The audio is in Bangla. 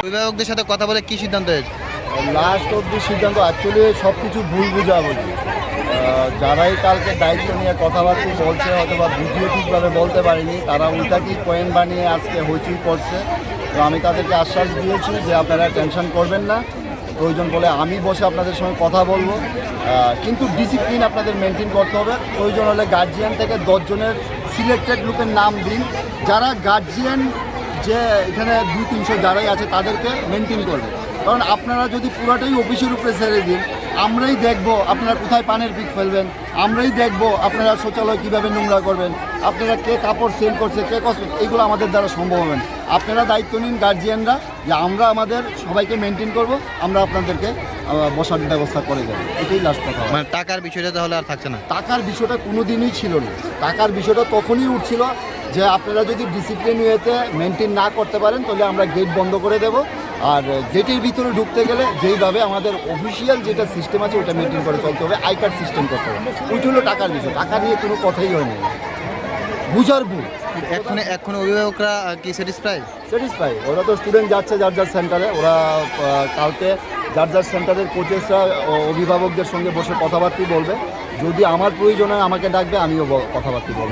অভিভাবকদের সাথে কথা বলে কি সিদ্ধান্ত হয়েছে? লাস্ট অব্দি সিদ্ধান্ত অ্যাকচুয়ালি সব কিছু ভুল বুঝাবুঝি। যারাই কালকে দায়িত্ব নিয়ে কথাবার্তা বলছে, অথবা বুঝিয়ে ঠিকভাবে বলতে পারেনি, তারা উল্টাটি কয়েন বানিয়ে আজকে হইচুই করছে? তো আমি তাদেরকে আশ্বাস দিয়েছি যে আপনারা টেনশন করবেন না। প্রয়োজন বলে আমি বসে আপনাদের সঙ্গে কথা বলব। কিন্তু ডিসিপ্লিন আপনাদের মেনটেন করতে হবে। প্রয়োজন হলে গার্জিয়ান থেকে দশজনের সিলেক্টেড লোকের নাম দিন। যারা গার্জিয়ান যে এখানে দুই তিনশো যারাই আছে তাদেরকে মেনটেন করবে। কারণ আপনারা যদি পুরাটাই অফিসের উপরে ছেড়ে দিন আমরাই দেখব আপনারা কোথায় পানের পিক ফেলবেন আমরাই দেখব আপনারা শৌচালয় কীভাবে নোংরা করবেন আপনারা কে কাপড় সেল করছে কে কসমেটিক এইগুলো আমাদের দ্বারা সম্ভব হবে আপনারা দায়িত্ব নিন গার্জিয়ানরা যে আমরা আমাদের সবাইকে মেনটেন করব আমরা আপনাদেরকে বসার ব্যবস্থা করে দেবো। এটাই লাস্ট কথা। মানে টাকার বিষয়টা তাহলে আর থাকছে না? টাকার বিষয়টা কোনো দিনই ছিল না। টাকার বিষয়টা তখনই উঠছিল যে আপনারা যদি ডিসিপ্লিন ওয়েতে মেনটেন না করতে পারেন তাহলে আমরা গেট বন্ধ করে দেব। আর গেটের ভিতরে ঢুকতে গেলে যেইভাবে আমাদের অফিসিয়াল যেটা সিস্টেম আছে ওটা মেনটেন করে চলতে হবে আই কার্ড সিস্টেম করতে হবে। ওইটা হলো টাকার বিষয় টাকা নিয়ে কোনো কথাই হয়নি বুঝার ভুল। এখন এখন অভিভাবকরা কি স্যাটিসফাই স্যাটিসফাই ওরা তো স্টুডেন্ট যাচ্ছে যার যার সেন্টারে ওরা কালকে যার যার সেন্টারের কোচেসরা অভিভাবকদের সঙ্গে বসে কথাবার্তা বলবে। যদি আমার প্রয়োজন হয় আমাকে ডাকবে আমিও কথাবার্তা বলব।